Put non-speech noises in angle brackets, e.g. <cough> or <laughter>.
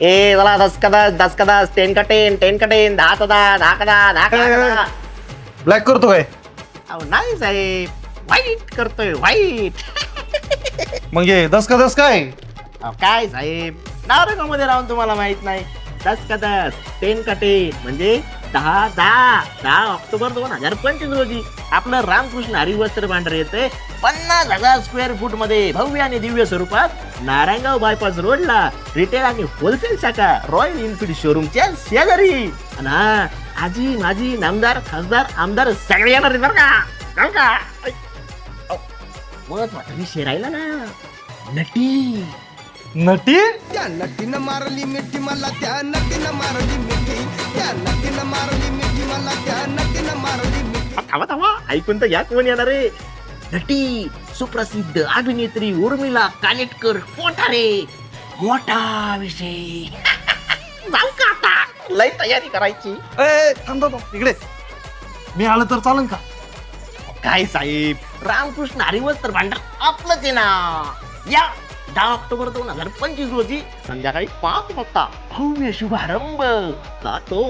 ए चला दस का दस दस का दस टेन का टेन टेन का टेन दहा का दहा दहा का दहा दहा का दहा ब्लॅक करतो काय अहो नाही साहेब वाईट करतोय वाईट मग ये दस का दस काय अहो, काय साहेब नारंगामध्ये राहून तुम्हाला माहीत नाही दस का दस टेन का टेन म्हणजे दहा दहा दहा ऑक्टोबर दोन हजार पंचवीस रोजी आपलं रामकृष्ण हरिवस्त्र भांडार येते. पन्नास हजार स्क्वेअर फूटमध्ये भव्य आणि दिव्य स्वरूपात नारायणगाव बायपास रोडला रिटेल आणि होलसेल शाखा रॉयल एनफील्ड शोरूमच्या शेजारी. आणि हा आजी माझी नामदार खासदार आमदार सगळे येणार आहेत बरं का? राहिला ना. नटी. नटी? त्या नटीनं मारली मिठी मला त्या नटीनं मारली मिठी. त्या थांबा थांबा ऐकून तर या कोण येणार. आहे नटी सुप्रसिद्ध अभिनेत्री उर्मिला कानेटकर कोठारे. मोठा विषय <laughs> जाऊ का आता? लय तयारी करायची. ए थांब इकडे. मी आलं तर चालन का? काय साहेब? रामकृष्ण हरिवस्त्र भांडार आपलंच आहे ना. या. दहा ऑक्टोबर दोन हजार पंचवीस रोजी संध्याकाळी पाच वाजता भव्य शुभारंभ जातो.